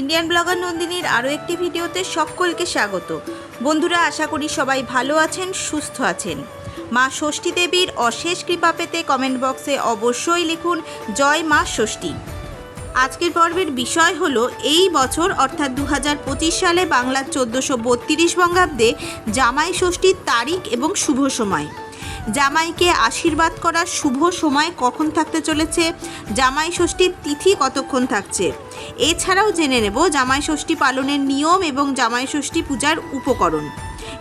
Indian blogger নন্দিনীর আরও একটি ভিডিওতে সকলকে স্বাগত। বন্ধুরা, আশা করি সবাই ভালো আছেন, সুস্থ আছেন। মা ষষ্ঠী দেবীর অশেষ কৃপা পেতে কমেন্ট বক্সে অবশ্যই লিখুন, জয় মা ষষ্ঠী আজকের পর্বের বিষয় হলো, এই বছর, অর্থাৎ দু হাজার পঁচিশ সালে বাংলার চোদ্দোশো বত্রিশ বঙ্গাব্দে জামাই ষষ্ঠীর তারিখ এবং শুভ সময়। জামাইকে আশীর্বাদ করার শুভ সময় কখন থাকতে চলেছে? জামাই ষষ্ঠীর তিথি কতক্ষণ থাকছে? এছাড়াও জেনে নেব জামাই ষষ্ঠী পালনের নিয়ম এবং জামাই ষষ্ঠী পূজার উপকরণ।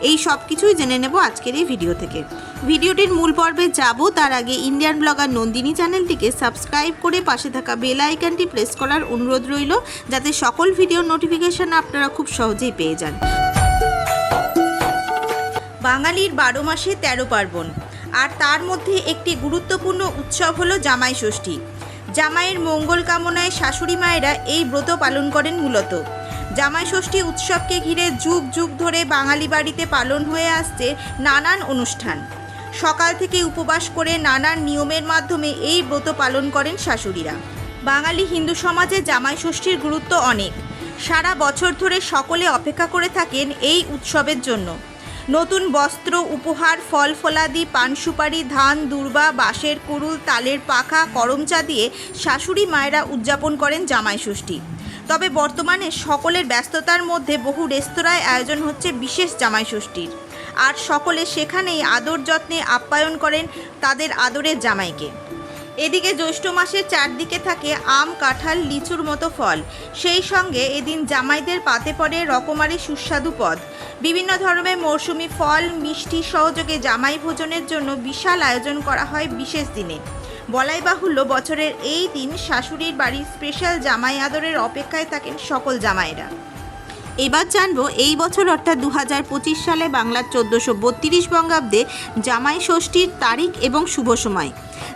এই সব কিছুই জেনে নেব আজকের এই ভিডিও থেকে। ভিডিওটির মূল পর্বে যাব, তার আগে ইন্ডিয়ান ব্লগার নন্দিনী চ্যানেলটিকে সাবস্ক্রাইব করে পাশে থাকা বেল আইকনটি প্রেস করার অনুরোধ রইল, যাতে সকল ভিডিওর নোটিফিকেশন আপনারা খুব সহজেই পেয়ে যান। বাঙালির বারো মাসে তেরো পার্বণ। আর তার মধ্যে একটি গুরুত্বপূর্ণ উৎসব হলো জামাই ষষ্ঠী। জামাইয়ের মঙ্গল কামনায় শাশুড়ি মায়েরা এই ব্রত পালন করেন মূলত। জামাই ষষ্ঠী উৎসবকে ঘিরে যুগ যুগ ধরে বাঙালি বাড়িতে পালন হয়ে আসছে নানান অনুষ্ঠান। সকাল থেকে উপবাস করে নানান নিয়মের মাধ্যমে এই ব্রত পালন করেন শাশুড়িরা। বাঙালি হিন্দু সমাজে জামাই ষষ্ঠীর গুরুত্ব অনেক। সারা বছর ধরে সকলে অপেক্ষা করে থাকেন এই উৎসবের জন্য। নতুন বস্ত্র, উপহার, ফল ফলাদি, পান সুপারি, ধান, দুর্বা, বাঁশের কুড়ুল, তালের পাখা, করমচা দিয়ে শাশুড়ি মায়েরা উদযাপন করেন জামাই ষষ্ঠী। তবে বর্তমানে সকলের ব্যস্ততার মধ্যে বহু রেস্তোরাঁয় আয়োজন হচ্ছে বিশেষ জামাই ষষ্ঠীর। আর সকলে সেখানেই আদর যত্নে আপ্যায়ন করেন তাদের আদরের জামাইকে। এদিকে জ্যৈষ্ঠ মাসের চারদিকে থাকে আম, কাঁঠাল, লিচুর মতো ফল। সেই সঙ্গে এদিন জামাইদের পাতে পড়ে রকমারি সুস্বাদু পদ। বিভিন্ন ধরনের মৌসুমি ফল, মিষ্টি সহযোগে জামাই ভোজনের জন্য বিশাল আয়োজন করা হয় বিশেষ দিনে। বলাই বাহুল্য, বছরের এই দিন শাশুড়ির বাড়ির স্পেশাল জামাই আদরের অপেক্ষায় থাকেন সকল জামাইরা। এবার জানব এই বছর অর্থাৎ দু হাজার পঁচিশ সালে বাংলার চোদ্দোশো বত্রিশ বঙ্গাব্দে জামাই ষষ্ঠীর তারিখ এবং শুভ সময়।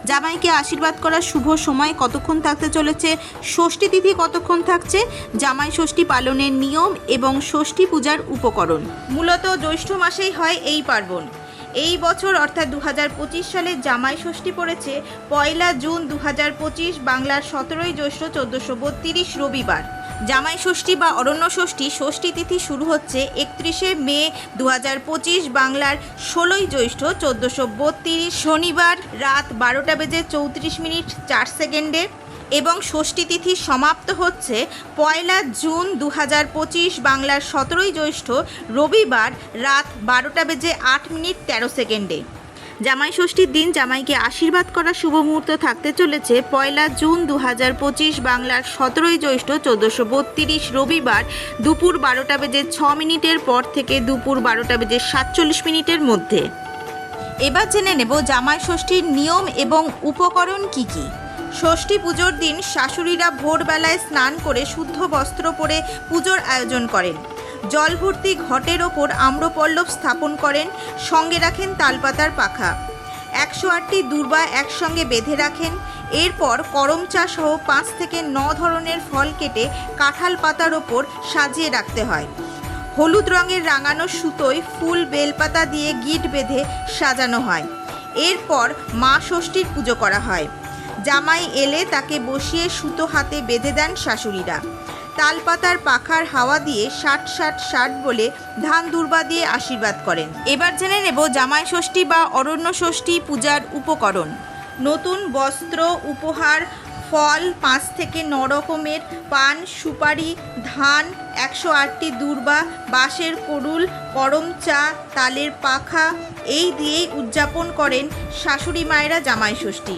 জামাইকে আশীর্বাদ করার শুভ সময় কতক্ষণ থাকতে চলেছে? ষষ্ঠী তিথি কতক্ষণ থাকছে? জামাই ষষ্ঠী পালনের নিয়ম এবং ষষ্ঠী পূজার উপকরণ। মূলত জ্যৈষ্ঠ মাসেই হয় এই পার্বণ। এই বছর অর্থাৎ দু হাজার পঁচিশ সালে জামাই ষষ্ঠী পড়েছে পয়লা জুন দু হাজার পঁচিশ বাংলার সতেরোই জ্যৈষ্ঠ চোদ্দোশো বত্রিশ রবিবার। জামাই ষষ্ঠী বা অরণ্য ষষ্ঠী ষষ্ঠী তিথি শুরু হচ্ছে একত্রিশে মে দু হাজার পঁচিশ বাংলার ষোলোই জ্যৈষ্ঠ চোদ্দোশো বত্রিশ শনিবার রাত বারোটা বেজে চৌত্রিশ মিনিট চার সেকেন্ডে এবং ষষ্ঠী তিথি সমাপ্ত হচ্ছে পয়লা জুন দু হাজার পঁচিশ বাংলার সতেরোই জ্যৈষ্ঠ রবিবার রাত বারোটা বেজে আট মিনিট তেরো সেকেন্ডে। জামাই ষষ্ঠীর দিন জামাইকে আশীর্বাদ করার শুভ মুহূর্ত থাকতে চলেছে পয়লা জুন দু হাজার পঁচিশ বাংলার সতেরোই জ্যৈষ্ঠ চোদ্দোশো বত্রিশ রবিবার দুপুর বারোটা বেজে ছ মিনিটের পর থেকে দুপুর বারোটা বেজে সাতচল্লিশ মিনিটের মধ্যে। এবার জেনে নেব জামাই ষষ্ঠীর নিয়ম এবং উপকরণ কি কি। ষষ্ঠী পুজোর দিন শাশুড়িরা ভোরবেলায় স্নান করে শুদ্ধ বস্ত্র পরে পুজোর আয়োজন করেন। জল ভর্তি ঘটের ওপর আম্রপল্লব স্থাপন করেন, সঙ্গে রাখেন তালপাতার পাখা। একশো আটটি দুর্বা একসঙ্গে বেঁধে রাখেন। এরপর করম চা সহ পাঁচ থেকে ন ধরনের ফল কেটে কাঁঠাল পাতার ওপর সাজিয়ে রাখতে হয়। হলুদ রঙের রাঙানো সুতোয় ফুল বেলপাতা দিয়ে গিট বেঁধে সাজানো হয়। এরপর মা ষষ্ঠীর পুজো করা হয়। জামাই এলে তাকে বসিয়ে সুতো হাতে বেঁধে দেন শাশুড়িরা। তালপাতার পাখার হাওয়া দিয়ে ষাট ষাট ষাট বলে ধান দুর্বা দিয়ে আশীর্বাদ করেন। এবার জেনে নেব জামাই ষষ্ঠী বা অরণ্য ষষ্ঠী পূজার উপকরণ। নতুন বস্ত্র, উপহার, ফল, পাঁচ থেকে ন রকমের পান, সুপারি, ধান, একশো আটটি দুর্বা, বাঁশের করুল করম চা, তালের পাখা, এই দিয়েই উদযাপন করেন শাশুড়ি মায়েরা জামাই ষষ্ঠী।